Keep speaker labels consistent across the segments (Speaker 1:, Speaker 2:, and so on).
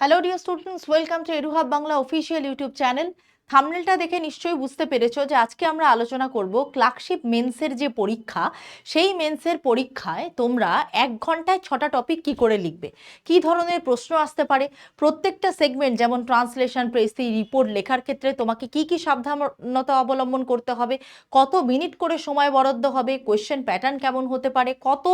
Speaker 1: Hello dear students welcome to Eduhub Bangla official YouTube channel থামনেলটা দেখে নিশ্চয়ই বুঝতে পেরেছ যে আজকে আমরা আলোচনা করব ক্লার্কশিপ মেন্সের যে পরীক্ষা, সেই মেন্সের পরীক্ষায় তোমরা এক ঘন্টায় ছটা টপিক কি করে লিখবে? কি ধরনের প্রশ্ন আসতে পারে? প্রত্যেকটা সেগমেন্ট যেমন ট্রান্সলেশন প্রেসি রিপোর্ট লেখার ক্ষেত্রে তোমাকে কি কি সাবধানতা অবলম্বন করতে হবে? কত মিনিট করে সময় বরাদ্দ হবে? কোয়েশ্চেন প্যাটার্ন কেমন হতে পারে? কত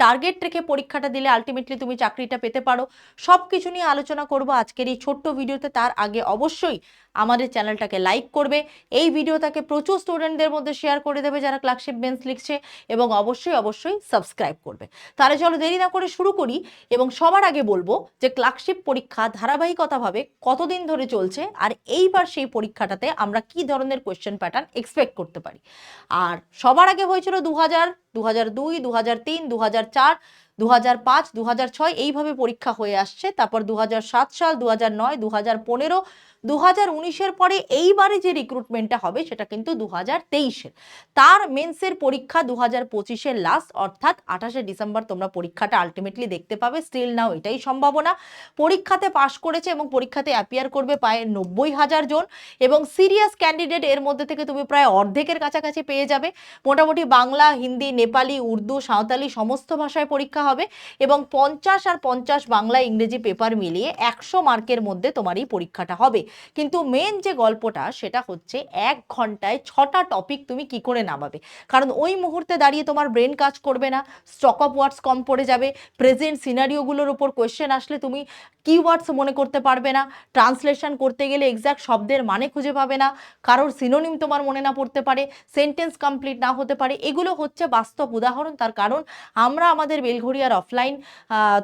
Speaker 1: টার্গেট রেখে পরীক্ষাটা দিলে আলটিমেটলি তুমি চাকরিটা পেতে পারো? সব কিছু নিয়ে আলোচনা করব আজকের এই ছোট্ট ভিডিওতে তার আগে অবশ্যই আমাদের চ্যানেলটাকে লাইক করবে। এই ভিডিওটাকে প্রচুর স্টুডেন্টদের মধ্যে শেয়ার করে দেবে যারা ক্লার্কশিপ বেঞ্চ লিখছে এবং অবশ্যই অবশ্যই সাবস্ক্রাইব করবে। তাহলে চলো দেরি না করে শুরু করি এবং সবার আগে বলব যে ক্লার্কশিপ পরীক্ষা ধারাবাহিকতাভাবে কতদিন ধরে চলছে আর এইবার সেই পরীক্ষাটাতে আমরা কি ধরনের কোয়েশ্চেন প্যাটার্ন এক্সপেক্ট করতে পারি। আর সবার আগে হয়েছিল দু হাজার দু হাজার দুই দু হাজার তিন দু হাজার চার দু হাজার পাঁচ দু হাজার ছয় এইভাবে পরীক্ষা হয়ে আসছে। তারপর দু হাজার সাত সাল দু হাজার নয় দু হাজার পনেরো দু হাজার উনিশের পরে এইবারে যে রিক্রুটমেন্টটা হবে সেটা কিন্তু দু হাজার তেইশের। তার মেন্সের পরীক্ষা দু হাজার পঁচিশের লাস্ট অর্থাৎ আঠাশে ডিসেম্বর তোমরা পরীক্ষাটা আলটিমেটলি দেখতে পাবে। স্টিল নাও এটাই সম্ভাবনা। পরীক্ষাতে পাশ করেছে এবং পরীক্ষাতে অ্যাপিয়ার করবে প্রায় নব্বই হাজার জন এবং সিরিয়াস ক্যান্ডিডেট এর মধ্যে থেকে তুমি প্রায় অর্ধেকের কাছাকাছি পেয়ে যাবে। মোটামুটি বাংলা, হিন্দি নেপালি, উর্দু, সাঁওতালি সমস্ত ভাষায় পরীক্ষা হবে এবং পঞ্চাশ আর পঞ্চাশ বাংলা ইংরেজি পেপার মিলিয়ে একশো মার্কের মধ্যে তোমার এই পরীক্ষাটা হবে। কিন্তু মেন যে গল্পটা সেটা হচ্ছে এক ঘন্টায় ছটা টপিক তুমি কি করে নামাবে? কারণ ওই মুহূর্তে দাঁড়িয়ে তোমার ব্রেন কাজ করবে না স্টক অফ ওয়ার্ডস কম পড়ে যাবে প্রেজেন্ট সিনারিওগুলোর উপর কোয়েশ্চেন আসলে তুমি কিওয়ার্ডস মনে করতে পারবে না ট্রান্সলেশন করতে গেলে এক্স্যাক্ট শব্দের মানে খুঁজে পাবে না, কারোর সিনোনিম তোমার মনে না পড়তে পারে সেন্টেন্স কমপ্লিট না হতে পারে, এগুলো হচ্ছে বাস্তব উদাহরণ, তার কারণ আমরা আমাদের বেলঘড়িয়ার অফলাইন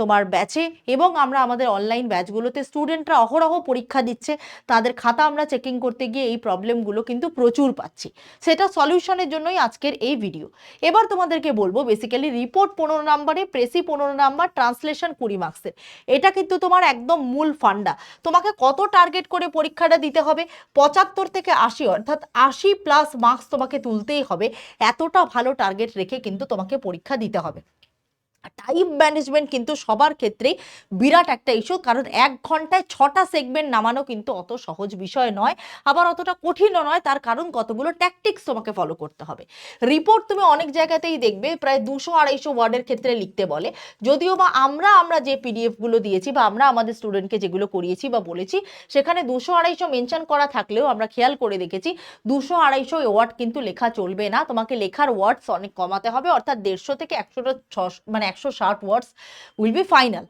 Speaker 1: তোমার ব্যাচে এবং আমরা আমাদের অনলাইন ব্যাচগুলোতে স্টুডেন্টরা অহরহ পরীক্ষা দিচ্ছে। তাদের খাতা আমরা চেকিং করতে গিয়ে এই প্রবলেমগুলো কিন্তু প্রচুর পাচ্ছি। সেটা সলিউশনের জন্যই আজকের এই ভিডিও এবার তোমাদেরকে বলব বেসিক্যালি রিপোর্ট পনেরো নাম্বারে প্রেসি পনেরো নাম্বার ট্রান্সলেশন কুড়ি মার্কসের এটা কিন্তু তোমার একদম মূল ফান্ডা তোমাকে কত টার্গেট করে পরীক্ষাটা দিতে হবে? পঁচাত্তর থেকে আশি, অর্থাৎ আশি প্লাস মার্কস তোমাকে তুলতেই হবে। এতটা ভালো টার্গেট রেখে কিন্তু তোমাকে পরীক্ষা দিতে হবে। টাইম ম্যানেজমেন্ট কিন্তু সবার ক্ষেত্রেই বিরাট একটা ইস্যু কারণ এক ঘন্টায় ছটা সেগমেন্ট নামানো কিন্তু অত সহজ বিষয় নয়। আবার অতটা কঠিনও নয়, তার কারণ কতগুলো ট্যাকটিক্স তোমাকে ফলো করতে হবে। রিপোর্ট তুমি অনেক জায়গাতেই দেখবে, প্রায় দুশো আড়াইশো ওয়ার্ডের ক্ষেত্রে লিখতে বলে। যদিও বা আমরা আমরা যে পিডিএফগুলো দিয়েছি বা আমরা আমাদের স্টুডেন্টকে যেগুলো করিয়েছি বা বলেছি, সেখানে দুশো আড়াইশো মেনশন করা থাকলেও আমরা খেয়াল করে দেখেছি, দুশো আড়াইশো ওয়ার্ড কিন্তু লেখা চলবে না। তোমাকে লেখার ওয়ার্ডস অনেক কমাতে হবে, অর্থাৎ দেড়শো থেকে একশোটা ছশো মানে একশো ষাট words will be final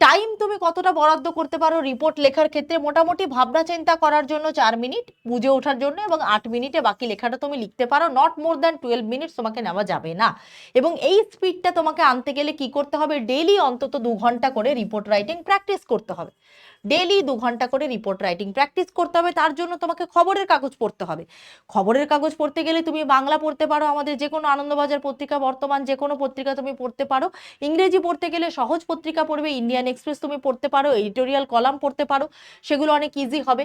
Speaker 1: time তুমি কতটা বরাদ্দ করতে পারো রিপোর্ট লেখার ক্ষেত্রে? মোটামুটি ভাবনা চিন্তা করার জন্য চার মিনিট বুঝে ওঠার জন্য এবং আট মিনিটে বাকি লেখাটা তুমি লিখতে পারো। Not more than twelve minutes তোমাকে নেওয়া যাবে না। এবং এই স্পিডটা তোমাকে আনতে গেলে কি করতে হবে? ডেলি অন্তত দু ঘণ্টা করে রিপোর্ট রাইটিং প্র্যাকটিস করতে হবে। ডেইলি দু ঘণ্টা করে রিপোর্ট রাইটিং প্র্যাকটিস করতে হবে, তার জন্য তোমাকে খবরের কাগজ পড়তে হবে। খবরের কাগজ পড়তে গেলে তুমি বাংলা পড়তে পারো, আমাদের যে কোনো আনন্দবাজার পত্রিকা, বর্তমান যে কোনো পত্রিকা তুমি পড়তে পারো। ইংরেজি পড়তে গেলে সহজ পত্রিকা পড়বে ইন্ডিয়ান এক্সপ্রেস তুমি পড়তে পারো এডিটোরিয়াল কলাম পড়তে পারো, সেগুলো অনেক ইজি হবে।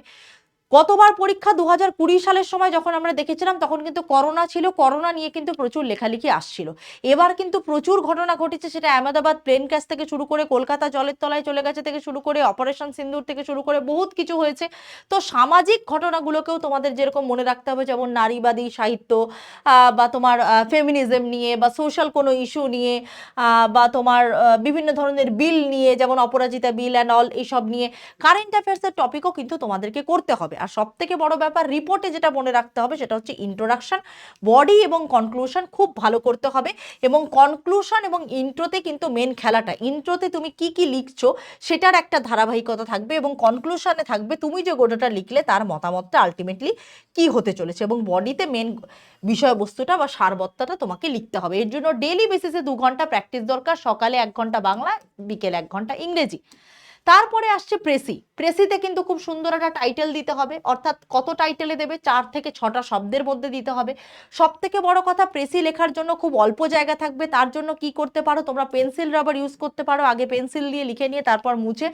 Speaker 1: গতবার পরীক্ষা দু হাজার কুড়ি সালের সময় যখন আমরা দেখেছিলাম, তখন কিন্তু করোনা ছিল। করোনা নিয়ে কিন্তু প্রচুর লেখালেখি আসছিল। এবার কিন্তু প্রচুর ঘটনা ঘটেছে, সেটা আহমেদাবাদ প্লেন ক্যাশ থেকে শুরু করে কলকাতা জলের তলায় চলে গেছে থেকে শুরু করে অপারেশন সিন্দুর থেকে শুরু করে বহুত কিছু হয়েছে। তো সামাজিক ঘটনাগুলোকেও তোমাদের যেরকম মনে রাখতে হবে, যেমন নারীবাদী সাহিত্য বা তোমার ফেমিনিজম নিয়ে, বা সোশ্যাল কোনো ইস্যু নিয়ে বা তোমার বিভিন্ন ধরনের বিল নিয়ে, যেমন অপরাজিতা বিল অ্যান্ড অল এইসব নিয়ে। কারেন্ট অ্যাফেয়ার্সের টপিকও কিন্তু তোমাদেরকে করতে হবে। আর সব থেকে বড় ব্যাপার রিপোর্টে যেটা মনে রাখতে হবে সেটা হচ্ছে ইন্ট্রোডাকশন বডি এবং কনক্লুশন খুব ভালো করতে হবে এবং কনক্লুশন এবং ইন্ট্রোতে কিন্তু মেন খেলাটা ইন্ট্রোতে তুমি কি কি লিখছো সেটার একটা ধারাবাহিকতা থাকবে এবং কনক্লুশনে থাকবে তুমি যে গোটাটা লিখলে তার মতামতটা আলটিমেটলি কি হতে চলেছে এবং বডিতে মেন বিষয়বস্তুটা বা সারবত্তাটা তোমাকে লিখতে হবে। এর জন্য ডেলি বেসিসে দু ঘণ্টা প্র্যাকটিস দরকার, সকালে এক ঘণ্টা বাংলা, বিকেলে এক ঘণ্টা ইংরেজি। তারপরে আসছে প্রেসি। প্রেসিতে কিন্তু খুব সুন্দর একটা টাইটেল দিতে হবে, অর্থাৎ কত টাইটেলে দেবে চার থেকে ছটা শব্দের মধ্যে দিতে হবে। সব থেকে বড় কথা, প্রেসি লেখার জন্য খুব অল্প জায়গা থাকবে, তার জন্য কি করতে পারো, তোমরা পেন্সিল রাবার ইউজ করতে পারো, আগে পেন্সিল দিয়ে লিখে নিয়ে তারপর মুছে,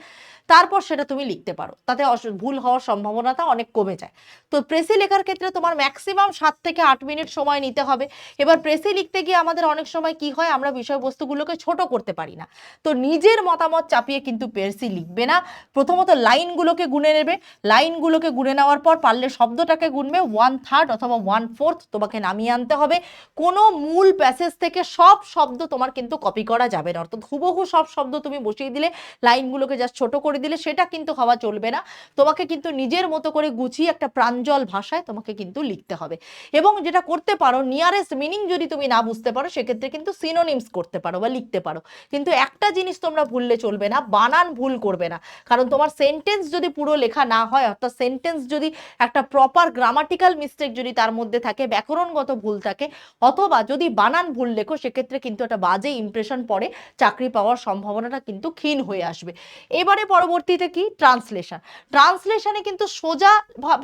Speaker 1: তারপর সেটা তুমি লিখতে পারো। তাতে ভুল হওয়ার সম্ভাবনাটা অনেক কমে যায়। তো প্রেসি লেখার ক্ষেত্রে তোমার ম্যাক্সিমাম সাত থেকে আট মিনিট সময় নিতে হবে। এবার প্রেসি লিখতে গিয়ে আমাদের অনেক সময় কি হয়, আমরা বিষয়বস্তুগুলোকে ছোট করতে পারি না। তো নিজের মতামত চাপিয়ে কিন্তু প্রেসি লিখবে না। প্রথমত লাইনগুলোকে গুনে নেবে। লাইনগুলোকে গুনে নেওয়ার পর পারলে শব্দটাকে গুনবে। ওয়ান থার্ড অথবা ওয়ান ফোর্থ তোমাকে নামিয়ে আনতে হবে। কোনো মূল প্যাসেজ থেকে সব শব্দ তোমার কিন্তু কপি করা যাবে না। অর্থাৎ হুবহু সব শব্দ তুমি বসিয়ে দিলে, লাইনগুলোকে জাস্ট ছোট করে দিলে, সেটা কিন্তু হওয়া চলবে না। তোমাকে কিন্তু নিজের মতো করে গুছিয়ে একটা প্রাঞ্জল ভাষায় তোমাকে কিন্তু লিখতে হবে। এবং যেটা করতে পারো নিয়ারেস্ট মিনিং যদি তুমি না বুঝতে পারো, সেক্ষেত্রে কিন্তু সিনোনিমস করতে পারো বা লিখতে পারো। কিন্তু একটা জিনিস তোমরা ভুললে চলবে না। বানান ভুল করবে না। কারণ তোমার সেন্টেন্স যদি পুরো লেখা না হয়, অর্থাৎ সেন্টেন্স যদি একটা প্রপার গ্রামাটিক্যাল মিস্টেক যদি তার মধ্যে থাকে, ব্যাকরণগত ভুল থাকে, অথবা যদি বানান ভুল লেখো, সেক্ষেত্রে কিন্তু একটা বাজে ইমপ্রেশন পড়ে, চাকরি পাওয়ার সম্ভাবনাটা কিন্তু ক্ষীণ হয়ে আসবে। এবারে পরবর্তীতে কি? ট্রান্সলেশন ট্রান্সলেশনে কিন্তু সোজা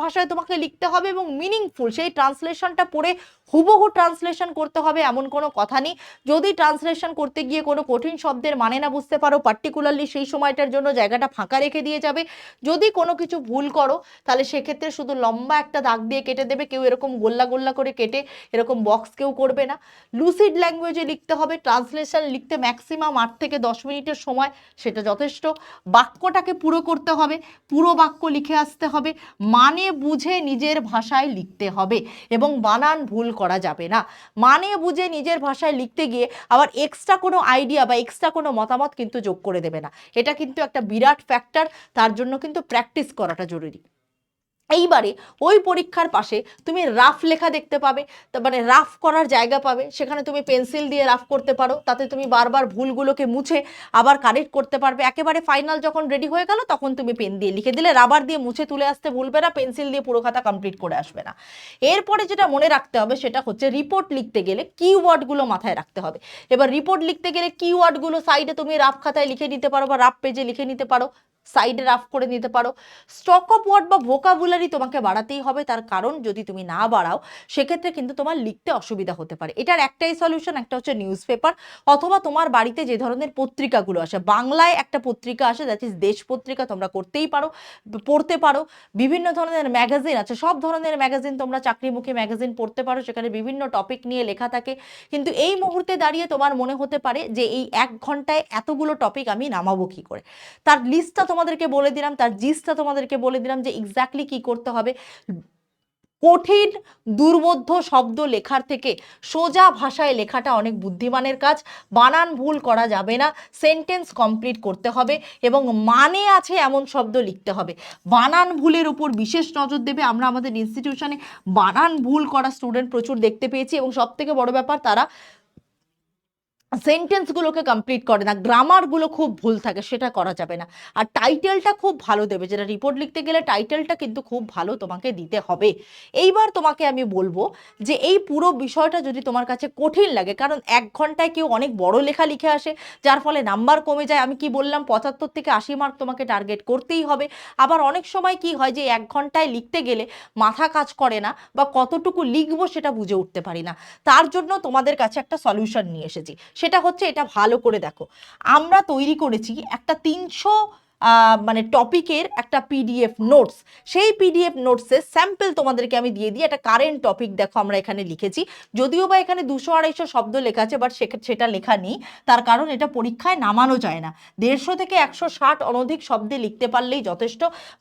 Speaker 1: ভাষায় তোমাকে লিখতে হবে এবং মিনিংফুল সেই ট্রান্সলেশনটা পড়ে হুবহু ট্রান্সলেশন করতে হবে, এমন কোনো কথা নেই। যদি ট্রান্সলেশন করতে গিয়ে কোনো কঠিন শব্দের মানে না বুঝতে পারো পার্টিকুলারলি সেই সময়টার জন্য জায়গাটা ফাঁকা রেখে দিয়ে যাবে। যদি কোনো কিছু ভুল করো, তাহলে সেক্ষেত্রে শুধু লম্বা একটা দাগ দিয়ে কেটে দেবে। কেউ এরকম গোল্লা গোল্লা করে কেটে এরকম বক্স কেউ করবে না। লুসিড ল্যাঙ্গুয়েজে লিখতে হবে ট্রান্সলেশন লিখতে ম্যাক্সিমাম আট থেকে দশ মিনিটের সময়, সেটা যথেষ্ট। বাক্যটাকে পুরো করতে হবে, পুরো বাক্য লিখে আসতে হবে। মানে বুঝে নিজের ভাষায় লিখতে হবে এবং বানান ভুল করা যাবে না। মানে বুঝে নিজের ভাষায় লিখতে গিয়ে আবার এক্সট্রা কোনো আইডিয়া বা এক্সট্রা কোনো মতামত কিন্তু যোগ করে দেবে না। এটা কিন্তু একটা বিরাট ফ্যাক্টর তার জন্য কিন্তু প্র্যাকটিস করাটা জরুরি। এইবারে ওই পরীক্ষার পাশে তুমি রাফ লেখা দেখতে পাবে মানে রাফ করার জায়গা পাবে, সেখানে তুমি পেন্সিল দিয়ে রাফ করতে পারো, তাতে তুমি বারবার ভুলগুলোকে মুছে আবার কারেক্ট করতে পারবে। একেবারে ফাইনাল যখন রেডি হয়ে গেল, তখন তুমি পেন দিয়ে লিখে দিলে, রাবার দিয়ে মুছে তুলে আসতে ভুলবে না, পেন্সিল দিয়ে পুরো খাতা কমপ্লিট করে আসবে না। এরপরে যেটা মনে রাখতে হবে, সেটা হচ্ছে রিপোর্ট লিখতে গেলে কিওয়ার্ডগুলো মাথায় রাখতে হবে। এবার রিপোর্ট লিখতে গেলে কিওয়ার্ডগুলো সাইডে তুমি রাফ খাতায় লিখে নিতে পারো বা রাফ পেজে লিখে নিতে পারো। সাইডে রাফ করে নিতে পারো। স্টক অফ ওয়ার্ড বা ভোকাবুলারি তোমাকে বাড়াতেই হবে। তার কারণ যদি তুমি না বাড়াও, সেক্ষেত্রে কিন্তু তোমার লিখতে অসুবিধা হতে পারে। এটার একটাই সলিউশন একটা হচ্ছে নিউজ পেপার অথবা তোমার বাড়িতে যে ধরনের পত্রিকাগুলো আসে, বাংলায় একটা পত্রিকা আসে দ্যাট ইজ দেশ পত্রিকা, তোমরা করতেই পারো, পড়তে পারো। বিভিন্ন ধরনের ম্যাগাজিন আছে, সব ধরনের ম্যাগাজিন তোমরা চাকরিমুখী ম্যাগাজিন পড়তে পারো, সেখানে বিভিন্ন টপিক নিয়ে লেখা থাকে। কিন্তু এই মুহূর্তে দাঁড়িয়ে তোমার মনে হতে পারে যে, এই এক ঘন্টায় এতগুলো টপিক আমি নামাবো কি করে? তার লিস্টটা তোমাদেরকে বলে দিলাম, তার জিসটা তোমাদেরকে বলে দিলাম যে এক্স্যাক্টলি কি করতে হবে। কঠিন, দুর্বোধ্য শব্দ লেখার থেকে সোজা ভাষায় লেখাটা অনেক বুদ্ধিমানের কাজ। বানান ভুল করা যাবে না সেন্টেন্স কমপ্লিট করতে হবে এবং মানে আছে এমন শব্দ লিখতে হবে। বানান ভুলের উপর বিশেষ নজর দেবে। আমরা আমাদের ইনস্টিটিউশনে বানান ভুল করা স্টুডেন্ট প্রচুর দেখতে পেয়েছি এবং সব থেকে বড় ব্যাপার, তারা সেন্টেন্সগুলোকে কমপ্লিট করে না গ্রামারগুলো খুব ভুল থাকে, সেটা করা যাবে না। আর টাইটেলটা খুব ভালো দেবে, যেটা রিপোর্ট লিখতে গেলে টাইটেলটা কিন্তু খুব ভালো তোমাকে দিতে হবে। এইবার তোমাকে আমি বলব যে এই পুরো বিষয়টা যদি তোমার কাছে কঠিন লাগে, কারণ এক ঘন্টায় কেউ অনেক বড় লেখা লিখে আসে, যার ফলে নাম্বার কমে যায়, আমি কি বললাম, পঁচাত্তর থেকে আশি মার্ক তোমাকে টার্গেট করতেই হবে। আবার অনেক সময় কি হয় যে এক ঘন্টায় লিখতে গেলে মাথা কাজ করে না, বা কতটুকু লিখব সেটা বুঝে উঠতে পারি না। তার জন্য তোমাদের কাছে একটা সলিউশন নিয়ে এসেছি। সেটা হচ্ছে এটা ভালো করে দেখো। আমরা তৈরি করেছি একটা তিনশো মানে টপিকের একটা পিডিএফ নোটস সেই পিডিএফ নোটসে স্যাম্পল তোমাদেরকে আমি দিয়ে দিই। একটা কারেন্ট টপিক দেখো আমরা এখানে লিখেছি। যদিও বা এখানে দুশো আড়াইশো শব্দ লেখা আছে বাট সেটা লেখা নেই। তার কারণ এটা পরীক্ষায় নামানো যায় না। দেড়শো থেকে একশো ষাট অনধিক শব্দে লিখতে পারলেই যথেষ্ট।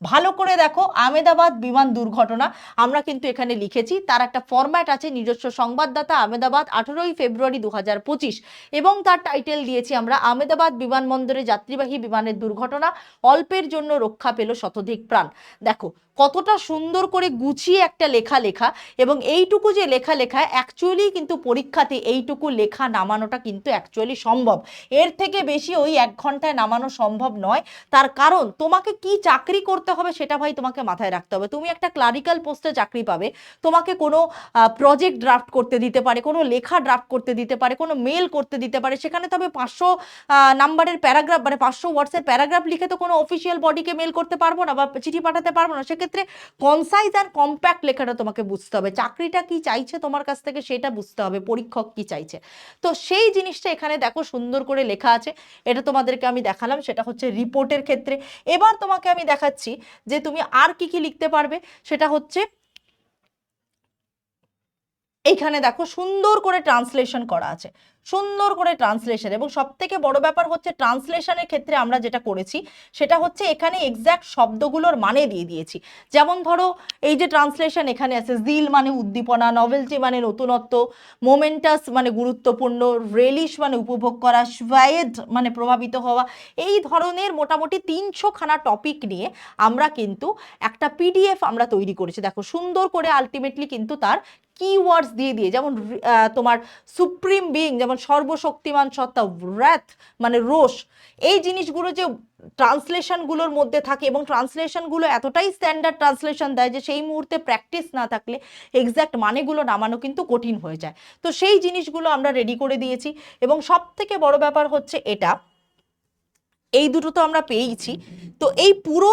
Speaker 1: ভালো করে দেখো, আমেদাবাদ বিমান দুর্ঘটনা আমরা কিন্তু এখানে লিখেছি। তার একটা ফরম্যাট আছে, নিজস্ব সংবাদদাতা আমেদাবাদ, আঠেরোই ফেব্রুয়ারি দু হাজার পঁচিশ। এবং তার টাইটেল দিয়েছি আমরা, আমেদাবাদ বিমানবন্দরে যাত্রীবাহী বিমানের দুর্ঘটনা। অল্পের জন্য রক্ষা পেল শতাধিক প্রাণ। দেখো কতটা সুন্দর করে গুছিয়ে একটা লেখা লেখা এবং এইটুকু যে লেখা লেখা অ্যাকচুয়ালি কিন্তু পরীক্ষাতে এইটুকু লেখা নামানোটা কিন্তু অ্যাকচুয়ালি সম্ভব। এর থেকে বেশি ওই এক ঘন্টায় নামানো সম্ভব নয়। তার কারণ, তোমাকে কি চাকরি করতে হবে সেটা ভাই তোমাকে মাথায় রাখতে হবে। তুমি একটা ক্লারিক্যাল পোস্টে চাকরি পাবে। তোমাকে কোনো প্রজেক্ট ড্রাফট করতে দিতে পারে, কোনো লেখা ড্রাফট করতে দিতে পারে, কোনো মেল করতে দিতে পারে। সেখানে তবে পাঁচশো নাম্বারের প্যারাগ্রাফ মানে পাঁচশো ওয়ার্ডসের প্যারাগ্রাফ লিখে তো কোনো অফিসিয়াল বডিকে মেল করতে পারব না বা চিঠি পাঠাতে পারব না। সেক্ষেত্রে কনসাইজ আর কম্প্যাক্ট লেখাটা তোমাকে বুঝতে হবে। চাকরিটা কি চাইছে তোমার কাছ থেকে সেটা বুঝতে হবে, পরীক্ষক কি চাইছে। তো সেই জিনিসটা এখানে দেখো সুন্দর করে লেখা আছে। এটা তোমাদেরকে আমি দেখালাম, সেটা হচ্ছে রিপোর্টের ক্ষেত্রে। এবার তোমাকে আমি দেখাচ্ছি যে তুমি আর কি কি লিখতে পারবে। সেটা হচ্ছে এইখানে দেখো সুন্দর করে ট্রান্সলেশন করা আছে। সুন্দর করে ট্রান্সলেশন এবং সব থেকে বড় ব্যাপার হচ্ছে ট্রান্সলেশনের ক্ষেত্রে আমরা যেটা করেছি, সেটা হচ্ছে এখানে এক্স্যাক্ট শব্দগুলোর মানে দিয়ে দিয়েছি। যেমন ধরো, এই যে ট্রান্সলেশন এখানে আছে জিল মানে উদ্দীপনা নভেলটি মানে নতুনত্ব মোমেন্টাস মানে গুরুত্বপূর্ণ রেলিশ মানে উপভোগ করা স্বায়েড মানে প্রভাবিত হওয়া, এই ধরনের মোটামুটি তিনশো খানা টপিক নিয়ে আমরা কিন্তু একটা পিডিএফ আমরা তৈরি করেছি। দেখো, সুন্দর করে আলটিমেটলি কিন্তু তার কিওয়ার্ডস দিয়ে দিয়ে, যেমন তোমার সুপ্রিম বিং যেমন সর্বশক্তিমান সত্তা র্যাথ মানে রোষ, এই জিনিসগুলো যে ট্রান্সলেশনগুলোর মধ্যে থাকে এবং ট্রান্সলেশনগুলো এতটাই স্ট্যান্ডার্ড ট্রান্সলেশন দেয় যে সেই মুহূর্তে প্র্যাকটিস না থাকলে এক্স্যাক্ট মানেগুলো নামানো কিন্তু কঠিন হয়ে যায়। তো সেই জিনিসগুলো আমরা রেডি করে দিয়েছি এবং সব থেকে বড় ব্যাপার হচ্ছে এটা, এই দুটো তো আমরা পেয়েইছি। তো এই পুরো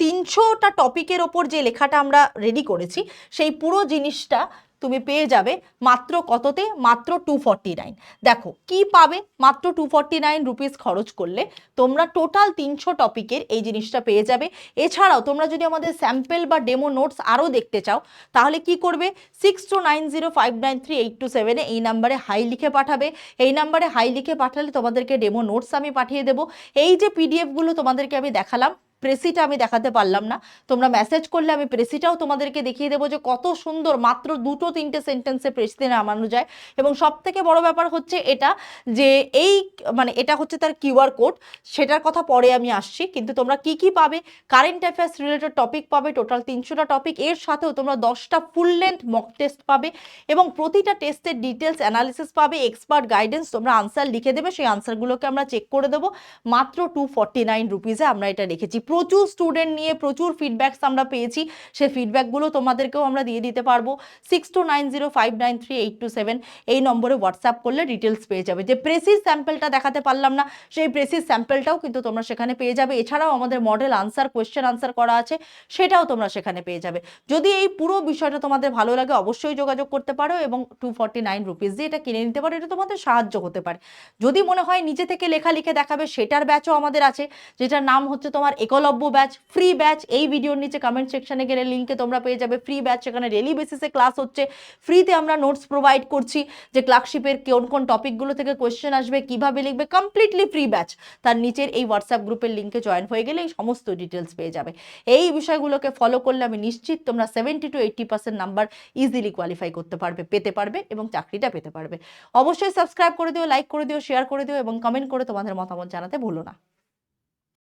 Speaker 1: তিনশোটা টপিকের ওপর যে লেখাটা আমরা রেডি করেছি, সেই পুরো জিনিসটা তুমি পেয়ে যাবে মাত্র কততে? মাত্র টু নাইন দেখো, কি পাবে? মাত্র টু ফর্টি নাইন রুপিস খরচ করলে তোমরা টোটাল তিনশো টপিকের এই জিনিসটা পেয়ে যাবে। এছাড়াও তোমরা যদি আমাদের স্যাম্পেল বা ডেমো নোটস আরও দেখতে চাও, তাহলে কি করবে? Six two nine zero five nine three eight two সেভেনে এই নাম্বারে হাই লিখে পাঠাবে। এই নাম্বারে হাই লিখে পাঠালে তোমাদেরকে ডেমো নোটস আমি পাঠিয়ে দেবো। এই যে পিডিএফগুলো তোমাদেরকে আমি দেখালাম প্রেসিটা আমি দেখাতে পারলাম না। তোমরা মেসেজ করলে আমি প্রেসিটাও তোমাদেরকে দেখিয়ে দেবো যে কত সুন্দর মাত্র দুটো তিনটে সেন্টেন্সে প্রেসিতে নামানো যায়। এবং সব থেকে বড় ব্যাপার হচ্ছে এটা যে এই মানে এটা হচ্ছে তার কিউআর কোড। সেটার কথা পরে আমি আসছি। কিন্তু তোমরা কি কি পাবে? কারেন্ট অ্যাফেয়ার্স রিলেটেড টপিক পাবে টোটাল তিনশোটা টপিক এর সাথেও তোমরা দশটা ফুল লেন্থ মক টেস্ট পাবে এবং প্রতিটা টেস্টের ডিটেলস অ্যানালিসিস পাবে এক্সপার্ট গাইডেন্স তোমরা আনসার লিখে দেবে। সেই আনসারগুলোকে আমরা চেক করে দেবো। মাত্র টু ফর্টি নাইন রুপিসে আমরা এটা রেখেছি। প্রচুর স্টুডেন্ট নিয়ে প্রচুর ফিডব্যাকস আমরা পেয়েছি। সেই ফিডব্যাকগুলো তোমাদেরকেও আমরা দিয়ে দিতে পারব। Six two nine zero five nine three eight two seven এই নম্বরে হোয়াটসঅ্যাপ করলে ডিটেলস পেয়ে যাবে। যে প্রেসিস স্যাম্পেলটা দেখাতে পারলাম না, সেই প্রেসিস স্যাম্পেলটাও কিন্তু তোমরা সেখানে পেয়ে যাবে। এছাড়াও আমাদের মডেল আনসার কোয়েশ্চেন আনসার করা আছে, সেটাও তোমরা সেখানে পেয়ে যাবে। যদি এই পুরো বিষয়টা তোমাদের ভালো লাগে, অবশ্যই যোগাযোগ করতে পারো এবং টু ফর্টি নাইন রুপিস দিয়ে এটা কিনে নিতে পারো। এটা তোমাদের সাহায্য হতে পারে। যদি মনে হয় নিজে থেকে লেখা লিখে দেখাবে, সেটার ব্যাচও আমাদের আছে, যেটার নাম হচ্ছে তোমার একলব্য ব্যাচ ফ্রি ব্যাচ এই ভিডিওর নিচে কমেন্ট সেকশনে গেলে লিঙ্কে তোমরা পেয়ে যাবে। ফ্রি ব্যাচ সেখানে ডেলি বেসিসে ক্লাস হচ্ছে। ফ্রিতে আমরা নোটস প্রোভাইড করছি যে ক্লার্কশিপের কোন কোন টপিকগুলো থেকে কোয়েশ্চেন আসবে, কীভাবে লিখবে কমপ্লিটলি ফ্রি ব্যাচ তার নিচের এই হোয়াটসঅ্যাপ গ্রুপের লিঙ্কে জয়েন হয়ে গেলে এই সমস্ত ডিটেলস পেয়ে যাবে। এই বিষয়গুলোকে ফলো করলে আমি নিশ্চিত তোমরা seventy two eighty percent number easily qualify করতে পারবে, পেতে পারবে এবং চাকরিটা পেতে পারবে। অবশ্যই সাবস্ক্রাইব করে দিও লাইক করে দিও শেয়ার করে দিও এবং কমেন্ট করে তোমাদের মতামত জানাতে ভুলো না।